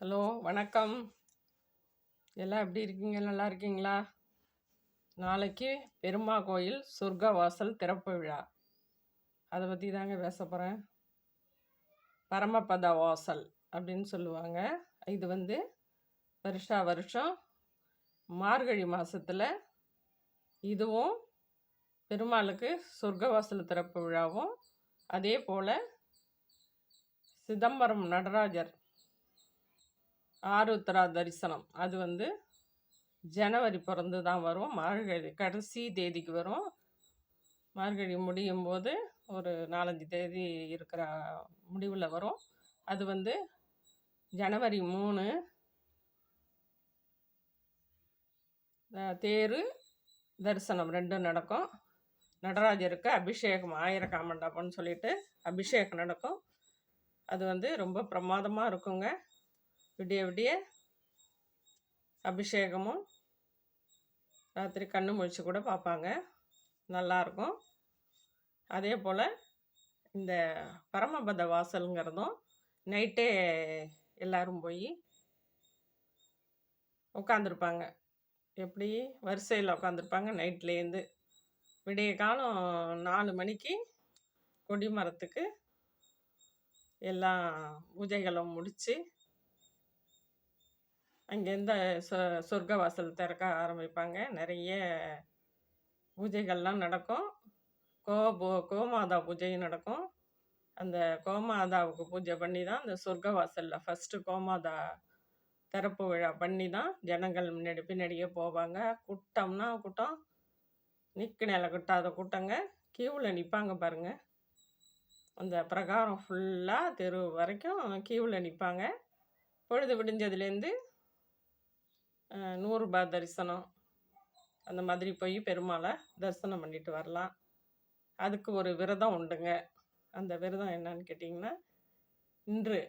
Hello வணக்கம். எல்லாம் எப்படி இருக்கீங்க? நல்லா இருக்கீங்களா? நாளைக்கு பெருமா கோயில் சொர்க்க வாசல் திறப்பு விழா. அதை பற்றி தாங்க பேச போகிறேன் பரமபத வாசல் அப்படின்னு சொல்லுவாங்க. இது வந்து வருஷா வருஷம் மார்கழி மாதத்தில் இதுவும் பெருமாளுக்கு சொர்க்க வாசல் திறப்பு விழாவும். அதே போல் சிதம்பரம் நடராஜர் ஆருத்ரா தரிசனம். அது வந்து ஜனவரி பிறந்து தான் வரும். மார்கழி கடைசி தேதிக்கு வரும். மார்கழி முடியும் போது ஒரு நாலஞ்சு தேதி இருக்கிற முடிவில் வரும். அது வந்து ஜனவரி மூணு தேர் தரிசனம் ரெண்டும் நடக்கும். நடராஜருக்கு அபிஷேகம் ஆயிரக்கா மண்டபம்னு சொல்லிட்டு அபிஷேகம் நடக்கும். அது வந்து ரொம்ப பிரமாதமாக இருக்குங்க. விடிய விடிய அபிஷேகமும் ராத்திரி கண்ணு முழிச்சு கூட பார்ப்பாங்க. நல்லாயிருக்கும். அதே போல் இந்த பரமபத வாசலுங்கிறதும் நைட்டே எல்லோரும் போய் உட்காந்துருப்பாங்க எப்படி? வரிசையில் உட்காந்துருப்பாங்க நைட்லேருந்து விடிய காலம் நாலு மணிக்கு கொடி மரத்துக்கு எல்லா பூஜைகளும் முடித்து அங்கேருந்து சொ சொர்க்க வாசல் திறக்க ஆரம்பிப்பாங்க. நிறைய பூஜைகள்லாம் நடக்கும். கோ போ கோமாதா பூஜையும் நடக்கும். அந்த கோமாதாவுக்கு பூஜை பண்ணி தான் அந்த சொர்க்க வாசலில் ஃபஸ்ட்டு கோமாதா திறப்பு விழா பண்ணி தான் ஜனங்கள் முன்னாடி பின்னாடியே போவாங்க. கூட்டம்னா கூட்டம். நிற்கு நில கட்டாத கூட்டங்க. கியூவில் நிற்பாங்க பாருங்க. அந்த பிரகாரம் ஃபுல்லாக தெரு வரைக்கும் கியூவில் நிற்பாங்க பொழுது விடிஞ்சதுலேருந்து நூறுரூபா தரிசனம். அந்த மாதிரி போய் பெருமாளை தரிசனம் பண்ணிட்டு வரலாம். அதுக்கு ஒரு விரதம் உண்டுங்க. அந்த விரதம் என்னன்னு கேட்டிங்கன்னா இன்று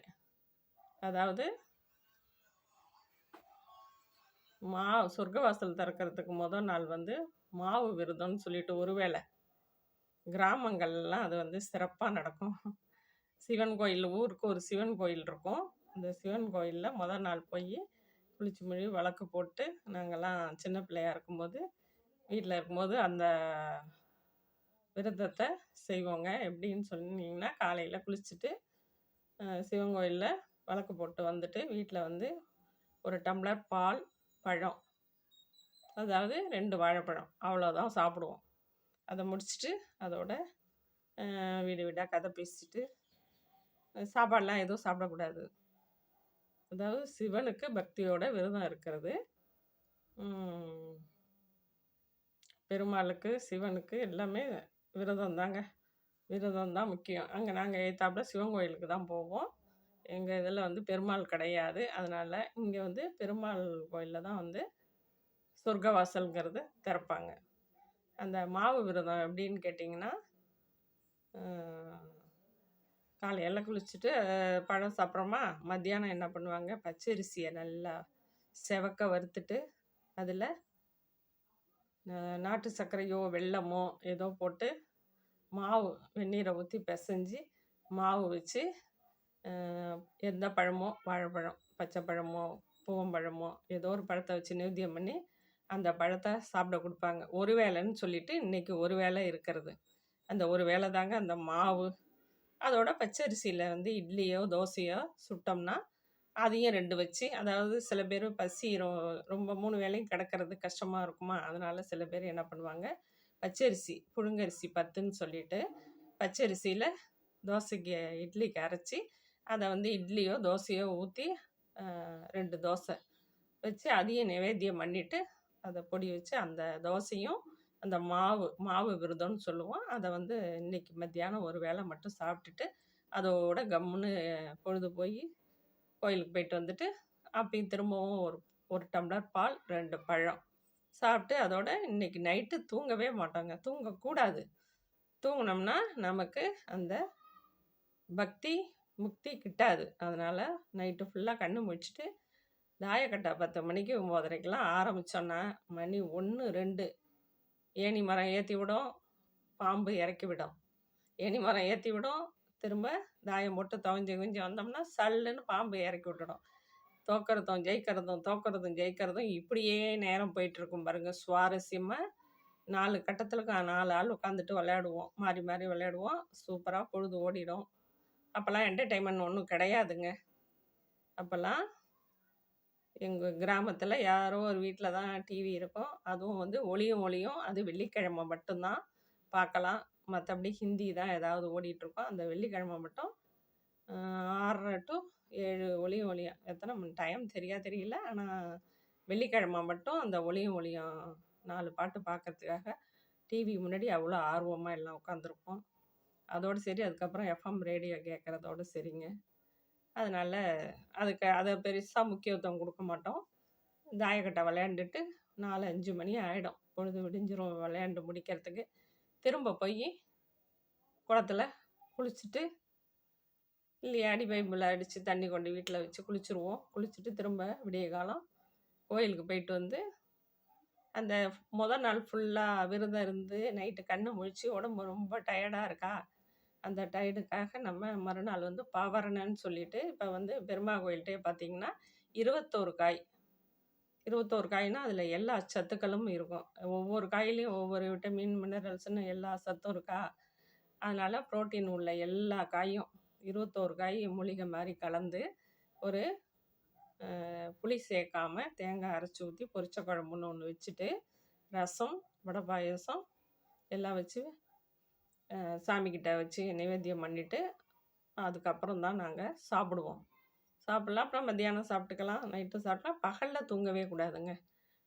அதாவது மா சொர்க்கவாசல் திறக்கிறதுக்கு முதல் நாள் வந்து மாவு விரதம்னு சொல்லிட்டு ஒருவேளை கிராமங்கள்லாம் அது வந்து சிறப்பாக நடக்கும். சிவன் கோயில் ஊருக்கு ஒரு சிவன் கோயில் இருக்கும். அந்த சிவன் கோயிலில் முதல் நாள் போய் குளிச்சு மொழி வழக்கு போட்டு நாங்கள்லாம் சின்ன பிள்ளையா இருக்கும்போது வீட்டில் இருக்கும்போது அந்த விரதத்தை செய்வோங்க. எப்படின்னு சொன்னீங்கன்னா காலையில் குளிச்சுட்டு சிவன் கோயிலில் விளக்கு போட்டு வந்துட்டு வீட்டில் வந்து ஒரு டம்ளர் பால் பழம் அதாவது ரெண்டு வாழைப்பழம் அவ்வளோதான் சாப்பிடுவோம். அதை முடிச்சுட்டு அதோட வீடு வீடாக கதை பேசிட்டு சாப்பாடெலாம் எதுவும் சாப்பிடக்கூடாது. அதாவது சிவனுக்கு பக்தியோட விரதம் இருக்கிறது. பெருமாளுக்கு சிவனுக்கு எல்லாமே விரதம் தாங்க. விரதம் தான் முக்கியம். அங்கே நாங்கள் ஏத்தாப்புல சிவன் கோயிலுக்கு தான் போவோம். எங்கள் இதில் வந்து பெருமாள் கிடையாது. அதனால் இங்கே வந்து பெருமாள் கோயிலில் தான் வந்து சொர்க்கவாசல்ங்கிறது திறப்பாங்க. அந்த மாவு விரதம் எப்படின்னு கேட்டிங்கன்னா காலையில் குளிச்சுட்டு பழம் சாப்பிட்றோமா? மத்தியானம் என்ன பண்ணுவாங்க? பச்சரிசியை நல்லா செவக்க வறுத்துட்டு அதில் நாட்டு சர்க்கரையோ வெல்லமோ ஏதோ போட்டு மாவு வெந்நீரை ஊற்றி பிசைஞ்சு மாவு வச்சு எந்த பழமோ வாழைப்பழம் பச்சை பழமோ பூவம்பழமோ ஏதோ ஒரு பழத்தை வச்சு நியூதியம் பண்ணி அந்த பழத்தை சாப்பிட கொடுப்பாங்க. ஒரு வேளைன்னு சொல்லிட்டு இன்னைக்கு ஒரு வேளை இருக்கிறது. அந்த ஒரு வேளை தாங்க அந்த மாவு அதோட பச்சரிசியில் வந்து இட்லியோ தோசையோ சுட்டோம்னா அதையும் ரெண்டு வச்சு அதாவது சில பேர் பசி ரொ- ரொம்ப மூணு வேளையும் கிடக்கிறது கஷ்டமாக இருக்குமா? அதனால சில பேர் என்ன பண்ணுவாங்க பச்சரிசி புழுங்கரிசி பத்துன்னு சொல்லிட்டு பச்சரிசியில் தோசைக்கு இட்லிக்கு அரைச்சி அதை வந்து இட்லியோ தோசையோ ஊற்றி ரெண்டு தோசை வச்சு அதையும் நிவேத்தியம் பண்ணிவிட்டு அதை பொடி வச்சு அந்த தோசையும் அந்த மாவு மாவு விரதம்னு சொல்லுவோம். அதை வந்து இன்னைக்கு மத்தியானம் ஒரு வேளை மட்டும் சாப்பிட்டுட்டு அதோட கம்முன்னு பொழுது போய் கோயிலுக்கு போயிட்டு வந்துட்டு அப்பயும் திரும்பவும் ஒரு ஒரு டம்ளர் பால் ரெண்டு பழம் சாப்பிட்டு அதோட இன்னைக்கு நைட்டு தூங்கவே மாட்டோங்க. தூங்கக்கூடாது. தூங்கினோம்னா நமக்கு அந்த பக்தி முக்தி கிட்டாது. அதனால் நைட்டு ஃபுல்லாக கண்ணு முடிச்சுட்டு தாயக்கட்டை பத்து மணிக்கு ஒம்போதரைக்கெல்லாம் ஆரம்பித்தோன்னா மணி ஒன்று ரெண்டு ஏணி மரம் ஏற்றி விடும் பாம்பு இறக்கி விடும். ஏணி மரம் ஏற்றி விடும் திரும்ப தாயம் போட்டு துவஞ்சி குஞ்சு வந்தோம்னா சல்லுன்னு பாம்பு இறக்கி விட்டுடும். தோக்கிறதும் ஜெயிக்கிறதும் தோக்கிறதும் ஜெயிக்கிறதும் இப்படியே நேரம் போயிட்டுருக்கும் பாருங்க. சுவாரஸ்யமாக நாலு கட்டத்தில் நாலு ஆள் உட்காந்துட்டு விளையாடுவோம். மாறி மாறி விளையாடுவோம். சூப்பராக பொழுது ஓடிடும். அப்போல்லாம் என்டர்டெயின்மெண்ட் ஒன்றும் கிடையாதுங்க. அப்போல்லாம் எங்கள் கிராமத்தில் யாரோ ஒரு வீட்டில் தான் டிவி இருக்கும். அதுவும் வந்து ஒளியும் ஒளியும். அது வெள்ளிக்கிழமை மட்டும்தான் பார்க்கலாம். மற்றபடி ஹிந்தி தான் ஏதாவது ஓடிட்டுருக்கோம். அந்த வெள்ளிக்கிழமை மட்டும் ஆறரை டு ஏழு ஒளியும் ஒளியும். எத்தனை மணி டைம் தெரியா தெரியல. ஆனால் வெள்ளிக்கிழமை மட்டும் அந்த ஒளியும் ஒளியும் நாலு பாட்டு பார்க்கறதுக்காக டிவி முன்னாடி அவ்வளோ ஆர்வமாக எல்லாம் உட்காந்துருப்போம் அதோடு சரி அதுக்கப்புறம் எஃப்எம் ரேடியோ கேட்குறதோடு சரிங்க. அதனால் அதுக்கு அதை பெருசாக முக்கியத்துவம் கொடுக்க மாட்டோம். தாயக்கட்டை விளையாண்டுட்டு நாலு அஞ்சு மணி ஆகிடும் பொழுது விடிஞ்சிரும் விளையாண்டு முடிக்கிறதுக்கு. திரும்ப போய் குளத்துல குளிச்சுட்டு இல்லையா அடி பைப்பில் அடித்து தண்ணி கொண்டு வீட்டில் வச்சு குளிச்சுருவோம். குளிச்சுட்டு திரும்ப விடிய காலம் கோயிலுக்கு போயிட்டு வந்து அந்த முதல் நாள் ஃபுல்லாக விரதம் இருந்து நைட்டு கண்ணை முழிச்சு உடம்பு ரொம்ப டயர்டாக இருக்கா? அந்த டயர்டுக்காக நம்ம மறுநாள் வந்து பாவரணன்னு சொல்லிட்டு இப்போ வந்து பெருமா கோயில்கிட்டே பார்த்தீங்கன்னா இருபத்தோரு காய். இருபத்தோரு காய்னா அதில் எல்லா சத்துக்களும் இருக்கும். ஒவ்வொரு காயிலையும் ஒவ்வொரு விட்டமின் மினரல்ஸ்னு எல்லா சத்தும் இருக்கா? அதனால் புரோட்டீன் உள்ள எல்லா காயும் இருபத்தோரு காய் மூலிகை மாதிரி கலந்து ஒரு புளி சேர்க்காம தேங்காய் அரைச்சி ஊற்றி பொரிச்ச குழம்புன்னு ஒன்று வச்சுட்டு ரசம் வடை பாயசம் எல்லாம் வச்சு சாமிக்கிட்ட வச்சு நைவேத்தியம் பண்ணிவிட்டு அதுக்கப்புறம் தான் நாங்கள் சாப்பிடுவோம். சாப்பிட்லாம். அப்புறம் மத்தியானம் சாப்பிட்டுக்கலாம். நைட்டு சாப்பிட்டா பகலில் தூங்கவே கூடாதுங்க.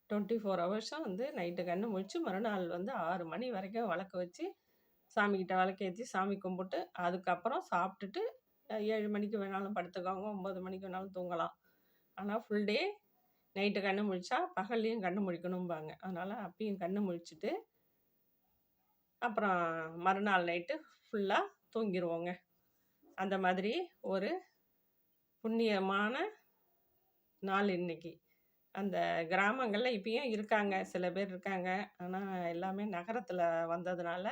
டுவெண்ட்டி ஃபோர் ஹவர்ஸும் வந்து நைட்டு கண்ணு முழிச்சு மறுநாள் வந்து ஆறு மணி வரைக்கும் விளக்கு வச்சு சாமிக்கிட்ட விளக்கேற்றி சாமி கும்பிட்டு அதுக்கப்புறம் சாப்பிட்டுட்டு ஏழு மணிக்கு வேணாலும் படுத்துக்கோங்க. ஒம்பது மணிக்கு வேணாலும் தூங்கலாம். ஆனால் ஃபுல் டே நைட்டு கண்ணு முழிச்சா பகல்லையும் கண்ணு முழிக்கணும்பாங்க. அதனால் அப்பயும் கண்ணு முழிச்சிட்டு அப்புறம் மறுநாள் நைட்டு ஃபுல்லாக தூங்கிடுவோங்க அந்த மாதிரி ஒரு புண்ணியமான நாள் இன்னைக்கு. அந்த கிராமங்களில் இப்பயும் இருக்காங்க சில பேர் இருக்காங்க. ஆனால் எல்லாமே நகரத்தில் வந்ததுனால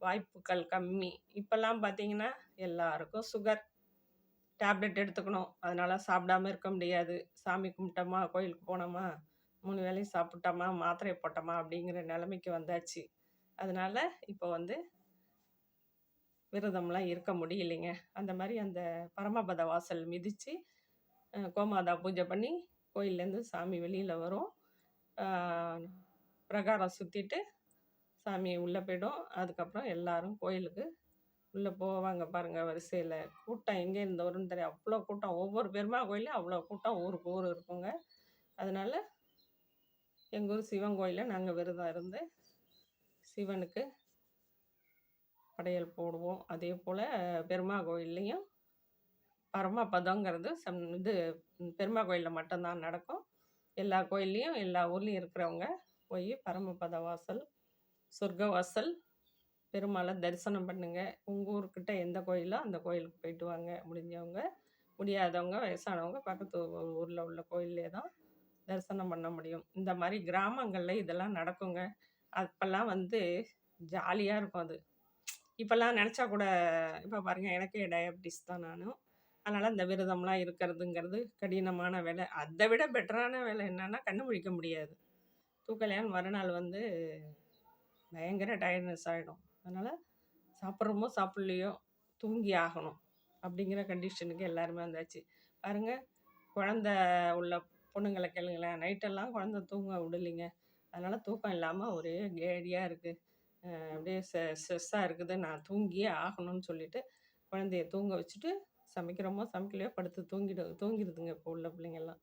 வாய்ப்புகள் கம்மி. இப்போல்லாம் பார்த்தீங்கன்னா எல்லாருக்கும் சுகர் டேப்லெட் எடுத்துக்கணும். அதனால் சாப்பிடாம இருக்க முடியாது. சாமி கும்பிட்டோமா கோயிலுக்கு போனோமா மூணு வேலையும் சாப்பிட்டோமா மாத்திரை போட்டோமா அப்படிங்கிற நிலைமைக்கு வந்தாச்சு. அதனால் இப்போ வந்து விரதம்லாம் இருக்க முடியலைங்க. அந்த மாதிரி அந்த பரமபத வாசல் மிதித்து கோமாதா பூஜை பண்ணி கோயிலேருந்து சாமி வெளியில் வரும். பிரகாரம் சுற்றிட்டு சாமி உள்ளே போய்டும். அதுக்கப்புறம் எல்லாரும் கோயிலுக்கு உள்ளே போவாங்க பாருங்கள் வரிசையில். கூட்டம் எங்கே இருந்து வரும்னு தெரியும் அவ்வளோ கூட்டம். ஒவ்வொரு பெருமா கோயிலையும் அவ்வளோ கூட்டம் ஊருக்கு ஊர் இருக்குங்க. அதனால் எங்கள் ஊர் சிவன் கோயிலில் நாங்கள் விரதம் இருந்து சிவனுக்கு படையல் போடுவோம். அதே போல் பெருமா கோயில்லையும் பரமபதங்கிறது சம் இது பெருமா கோயிலில் மட்டும்தான் நடக்கும். எல்லா கோயில்லையும் எல்லா ஊர்லேயும் இருக்கிறவங்க போய் பரமபத வாசல் சொர்க்க வாசல் பெருமாளை தரிசனம் பண்ணுங்கள் உங்கள் ஊருக்கிட்ட எந்த கோயிலோ அந்த கோயிலுக்கு போயிட்டு வாங்க. முடிஞ்சவங்க முடியாதவங்க வயசானவங்க பக்கத்து ஊரில் உள்ள கோயிலே தான் தரிசனம் பண்ண முடியும். இந்த மாதிரி கிராமங்களில் இதெல்லாம் நடக்குங்க. அப்போல்லாம் வந்து ஜாலியாக இருக்கும் அது. இப்போல்லாம் நினச்சா கூட இப்போ பாருங்கள் எனக்கே டயபிட்டிஸ் தான் நானும் அதனால் இந்த விரதம்லாம் இருக்கிறதுங்கிறது கடினமான வேலை. அதை விட பெட்டரான வேலை என்னென்னா கண்ணு முழிக்க முடியாது. தூக்கலையான்னு மறுநாள் வந்து பயங்கர டயர்ட்னஸ் ஆகிடும் அதனால் சாப்பிட்றோமோ சாப்பிட்லையோ தூங்கி ஆகணும் அப்படிங்கிற கண்டிஷனுக்கு எல்லாருமே வந்தாச்சு. பாருங்கள் குழந்த உள்ள பொண்ணுங்களை கேளுங்களேன். நைட்டெல்லாம் குழந்த தூங்க விடலைங்க. அதனால் தூக்கம் இல்லாமல் ஒரே கேடியாக இருக்குது அப்படியே ஸ்ட்ரெஸ்ஸாக இருக்குது. நான் தூங்கியே ஆகணும்னு சொல்லிட்டு குழந்தைய தூங்க வச்சுட்டு சமைக்கிறோமோ சமைக்கலையோ படுத்து தூங்கிடு தூங்கிடுதுங்க இப்போ உள்ள பிள்ளைங்கள்லாம்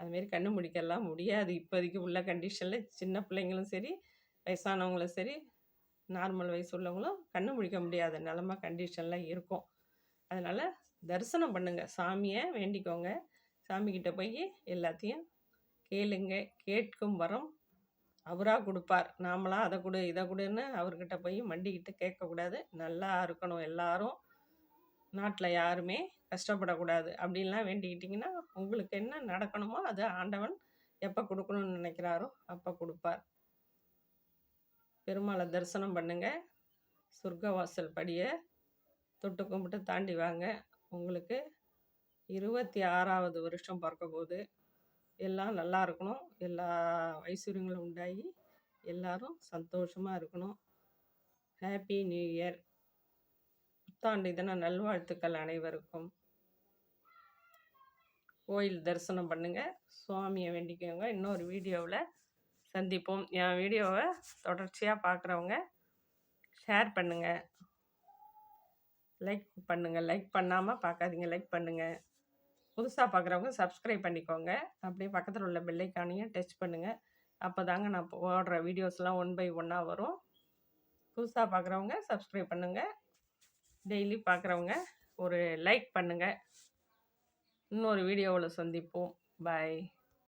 அதுமாரி கண்ணு முடிக்கலாம் முடியாது. இப்போதைக்கு உள்ள கண்டிஷனில் சின்ன பிள்ளைங்களும் சரி வயசானவங்களும் சரி நார்மல் வயசு உள்ளவங்களும் கண்ணு முழிக்க முடியாத நிலமா கண்டிஷனில் இருக்கும். அதனால் தரிசனம் பண்ணுங்கள் சாமியை வேண்டிக்கோங்க. சாமிக்கிட்ட போய் எல்லாத்தையும் கேளுங்க. கேட்கும் வரம் அவராக கொடுப்பார். நாமளாக அதை கொடு இதை கொடுன்னு அவர்கிட்ட போய் மண்டிக்கிட்டு கேட்கக்கூடாது. நல்லா இருக்கணும் எல்லாரும். நாட்டில் யாருமே கஷ்டப்படக்கூடாது. அப்படின்லாம் வேண்டிக்கிட்டிங்கன்னா உங்களுக்கு என்ன நடக்கணுமோ அது ஆண்டவன் எப்போ கொடுக்கணும்னு நினைக்கிறாரோ அப்போ கொடுப்பார். பெருமாளை தரிசனம் பண்ணுங்க. சொர்க்கவாசல் படியை தொட்டு கும்பிட்டு தாண்டி வாங்க. உங்களுக்கு இருபத்தி ஆறாவது வருஷம் பிறக்க போகுது. எல்லாம் நல்லா இருக்கணும். எல்லா ஐஸ்வர்யங்களும் உண்டாகி எல்லாரும் சந்தோஷமாக இருக்கணும். ஹாப்பி நியூ இயர் புத்தாண்டு தின நல்வாழ்த்துக்கள் அனைவருக்கும். கோயில் தரிசனம் பண்ணுங்கள் சுவாமியை வேண்டிக்கோங்க. இன்னொரு வீடியோவில் சந்திப்போம். என் வீடியோவை தொடர்ச்சியாக பார்க்குறவங்க ஷேர் பண்ணுங்கள் லைக் பண்ணுங்கள் லைக் பண்ணாமல் பார்க்காதீங்க லைக் பண்ணுங்கள் புதுசாக பார்க்குறவங்க சப்ஸ்கிரைப் பண்ணிக்கோங்க. அப்படியே பக்கத்தில் உள்ள பெல்லைக்கானையும் டச் பண்ணுங்கள் அப்போ தாங்க நான் போடுற வீடியோஸ்லாம் ஒன் பை ஒன்னாக வரும். புதுசாக பார்க்குறவங்க சப்ஸ்கிரைப் பண்ணுங்கள் டெய்லி பார்க்குறவங்க ஒரு லைக் பண்ணுங்கள் இன்னொரு வீடியோவில் சந்திப்போம். பாய்